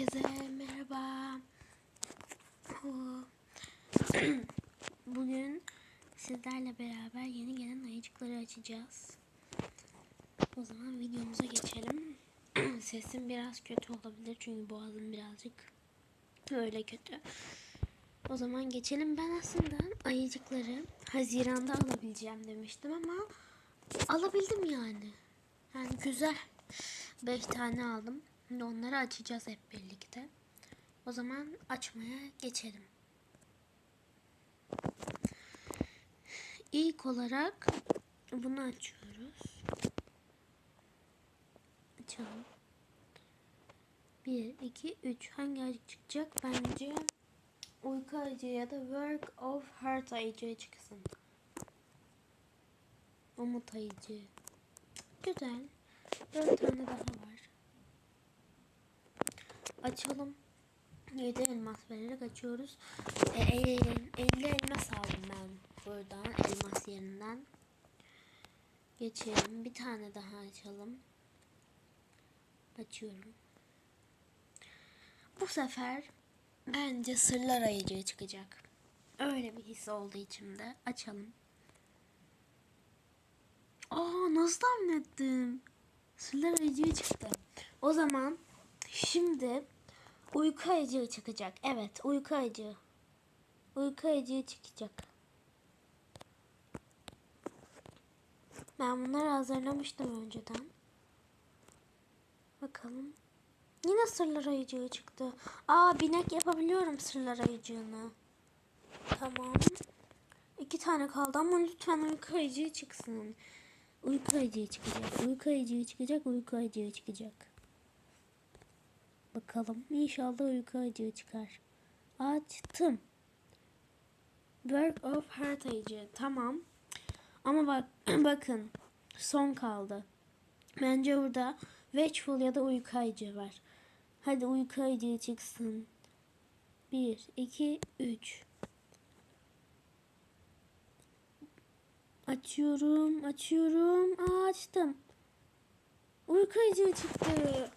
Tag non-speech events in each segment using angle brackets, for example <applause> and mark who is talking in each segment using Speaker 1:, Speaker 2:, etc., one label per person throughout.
Speaker 1: Herkese merhaba. <clears throat> Bugün sizlerle beraber yeni gelen ayıcıkları açacağız. O zaman videomuza geçelim. <clears throat> Sesim biraz kötü olabilir çünkü boğazım birazcık öyle kötü. O zaman geçelim. Ben aslında ayıcıkları Haziran'da alabileceğim demiştim ama alabildim yani. Yani güzel. 5 tane aldım. Şimdi onları açacağız hep birlikte. O zaman açmaya geçelim. İlk olarak bunu açıyoruz. Açalım. 1, 2, 3. Hangi ayıcık çıkacak? Bence uyku ayıcı ya da work of heart ayıcı çıksın. Umut ayıcı. Güzel. 4 tane daha var. Açalım. 7 elmas vererek açıyoruz. E, e, 50 elmas aldım ben buradan elmas yerinden. Geçelim. Bir tane daha açalım. Açıyorum. Bu sefer bence sırlar ayıcığı çıkacak. Öyle bir his oldu içimde. Açalım. Aa nasıl tahmin ettim? Sırlar ayıcığı çıktı. O zaman şimdi uyku ayıcığı çıkacak. Evet uyku ayıcığı. Uyku ayıcığı çıkacak. Ben bunları hazırlamıştım önceden. Bakalım. Yine sırlar ayıcığı çıktı. Aa binek yapabiliyorum sırlar ayıcığını. Tamam. İki tane kaldı ama lütfen uyku ayıcığı çıksın. Uyku ayıcığı çıkacak. Uyku ayıcığı çıkacak. Uyku ayıcığı çıkacak. Bakalım. İnşallah uyku ayıcığı çıkar. Açtım. Work of Heart ayıcığı. Tamam. Ama bak <clears throat> bakın. Son kaldı. Bence burada Watchful ya da uyku ayıcığı var. Hadi uyku ayıcığı çıksın. 1, 2, 3. Açıyorum, açıyorum. Aa, açtım. Uyku ayıcığı çıktı.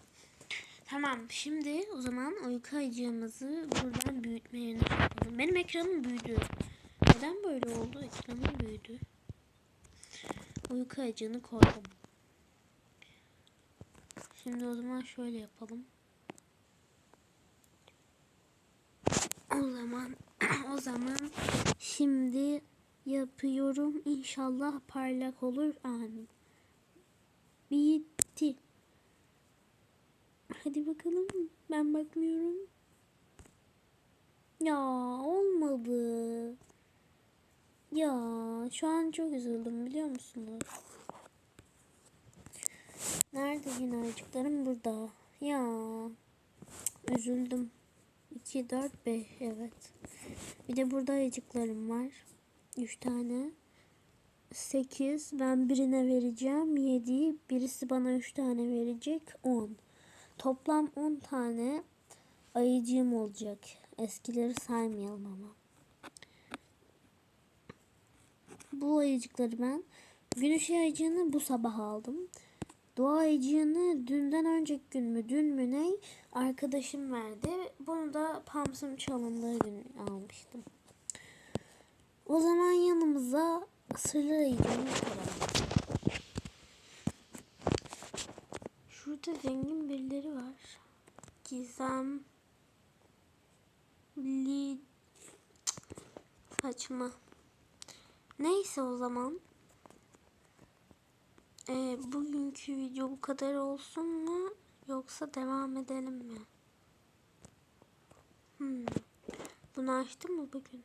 Speaker 1: Tamam, şimdi o zaman uyku ayıcığımızı buradan büyütme yerine koyalım. Benim ekranım büyüdü. Neden böyle oldu? Ekranım büyüdü. Uyku ayıcığını koydum. Şimdi o zaman şöyle yapalım. O zaman <clears throat> o zaman şimdi yapıyorum. İnşallah parlak olur. Amin. Bitti. Hadi bakalım. Ben bakmıyorum. Ya olmadı. Ya şu an çok üzüldüm biliyor musunuz? Nerede yine ayıcıklarım burada. Ya üzüldüm. 2, 4, 5 evet. Bir de burada ayıcıklarım var. 3 tane. 8. Ben birine vereceğim. 7. Birisi bana 3 tane verecek. 10. Toplam 10 tane ayıcığım olacak. Eskileri saymayalım ama. Bu ayıcıkları ben gün ışığı ayıcığını bu sabah aldım. Doğa ayıcığını dünden önceki gün mü dün mü ne arkadaşım verdi. Bunu da Pams'ın çalındığı gün almıştım. O zaman yanımıza sırlı ayıcığını koyalım. Şurada zengin birileri var. Gizem. Li... Saçma. Neyse o zaman. Ee, bugünkü video bu kadar olsun mu? Yoksa devam edelim mi? Hmm. Bunu açtın mı bugün?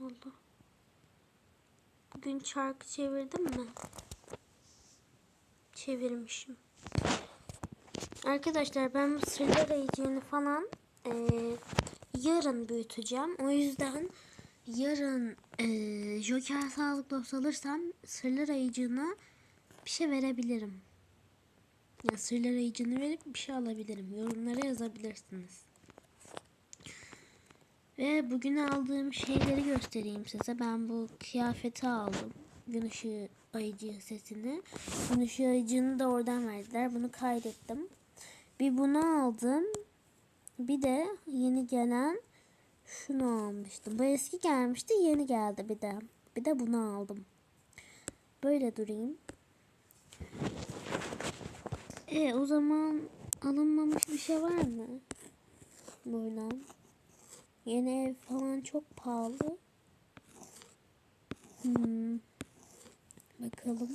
Speaker 1: Oldu. Bugün çarkı çevirdim mi? Çevirmişim. Arkadaşlar ben bu sırlar ayıcığını falan e, yarın büyüteceğim. O yüzden yarın e, Joker sağlık dostu alırsam sırlar ayıcığına bir şey verebilirim. Ya sırlar ayıcığını verip bir şey alabilirim. Yorumlara yazabilirsiniz. Ve bugün aldığım şeyleri göstereyim size. Ben bu kıyafeti aldım. Gün ışığı ayıcığı sesini. Gün ışığı ayıcığını da oradan verdiler. Bunu kaydettim. Bir bunu aldım. Bir de yeni gelen şunu almıştım. Bu eski gelmişti yeni geldi bir de. Bir de bunu aldım. Böyle durayım. E o zaman alınmamış bir şey var mı? Buradan. Yeni ev falan çok pahalı. Hmm. Bakalım.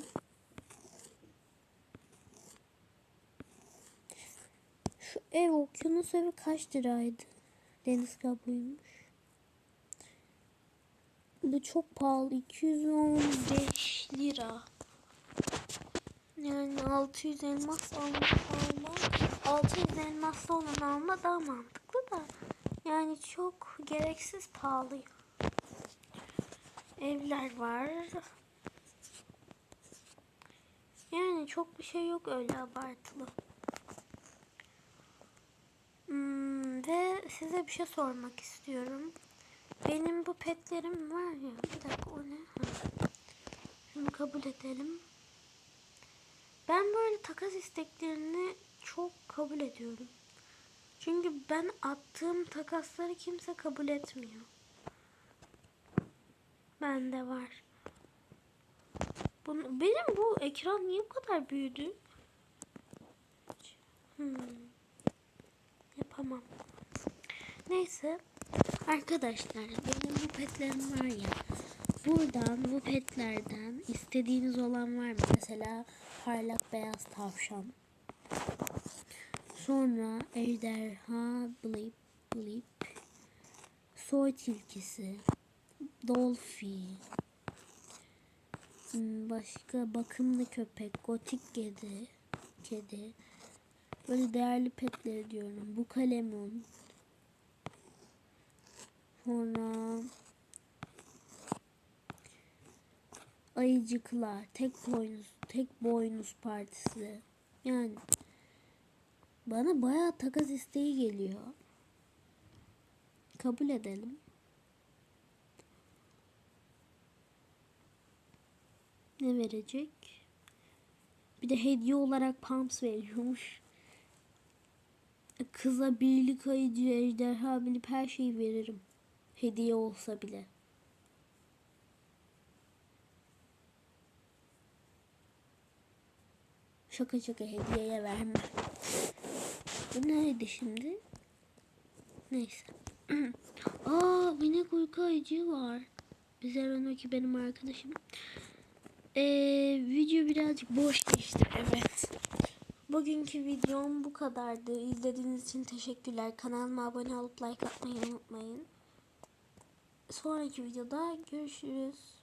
Speaker 1: Şu ev okyanus evi kaç liraydı? Deniz kabuğuymuş. Bu çok pahalı. 215 lira. Yani 600 elmas alma, alma 600 elmaslı olan alma daha mantıklı da. Yani çok gereksiz pahalı. Evler var. Yani çok bir şey yok öyle abartılı. Hmm, ve size bir şey sormak istiyorum. Benim bu petlerim var ya. Bir dakika o ne? Ha. Şunu kabul edelim. Ben böyle takas isteklerini çok kabul ediyorum. Çünkü ben attığım takasları kimse kabul etmiyor. Bende var. Bunu, benim bu ekran niye bu kadar büyüdü? Hmm. Yapamam. Neyse. Arkadaşlar benim bu petlerim var ya. Buradan bu petlerden istediğiniz olan var mı? Mesela parlak beyaz tavşan. Sonra ejderha blip blip. Soy tilkisi. Dolphy. Hmm, Başka bakımlı köpek, gotik kedi, kedi. Böyle değerli petler diyorum. Bu kalemun. Sonra ayıcıklar, tek boynuz, tek boynuz partisi. Yani bana bayağı takas isteği geliyor. Kabul edelim. Ne verecek? Bir de hediye olarak pumps veriyormuş. Kıza birlik ayıcı, ejderha bilip her şeyi veririm. Hediye olsa bile. Şaka şaka hediyeye verme. Bu neydi şimdi? Neyse. <clears throat> Aa binek uyku ayıcı var. Bize ki benim arkadaşım. Ee, video birazcık boş geçti evet. Bugünkü videom bu kadardı. İzlediğiniz için teşekkürler. Kanalıma abone olup like atmayı unutmayın. Sonraki videoda görüşürüz.